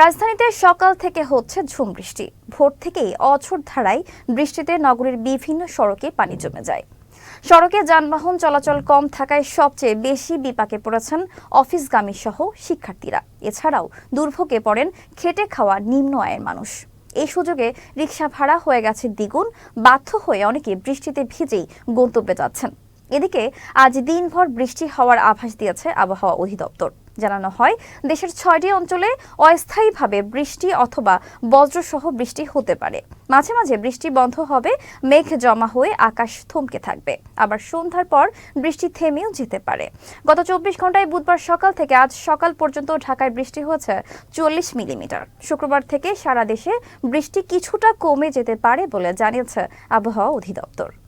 রাজধানীতে সকাল থেকে হচ্ছে ঝুম বৃষ্টি ভোর থেকেই অঝোর ধারায় বৃষ্টিতে নগরীর বিভিন্ন সড়কে পানি জমে যায়। সড়কে যানবাহন চলাচল কম থাকায় সবচেয়ে বেশি বিপাকে পড়েছেন অফিসগামী সহ শিক্ষার্থীরা। এছাড়াও দুর্ভোগে পড়েন খেটে খাওয়া নিম্ন আয়ের মানুষ। এই সুযোগে রিক্সা ভাড়া হয়ে গেছে দ্বিগুণ। বাধ্য হয়ে অনেকে বৃষ্টিতে ভিজেই গন্তব্যে যাচ্ছেন। এদিকে আজ দিনভর বৃষ্টি হওয়ার আভাস দিয়েছে আবহাওয়া অধিদপ্তর। জানানো হয়। দেশের ছয়টি অঞ্চলে অস্থায়ীভাবে বৃষ্টি অথবা বজ্রসহ বৃষ্টি হতে পারে। মাঝে মাঝে বৃষ্টি বন্ধ হবে, মেঘ জমা হয়ে আকাশ থমকে থাকবে। আবার সন্ধ্যার পর বৃষ্টি থেমেও যেতে পারে। গত চব্বিশ ঘন্টায় বুধবার সকাল থেকে আজ সকাল পর্যন্ত ঢাকায় বৃষ্টি হয়েছে চল্লিশ মিলিমিটার। শুক্রবার থেকে সারা দেশে বৃষ্টি কিছুটা কমে যেতে পারে বলে জানিয়েছে আবহাওয়া অধিদপ্তর।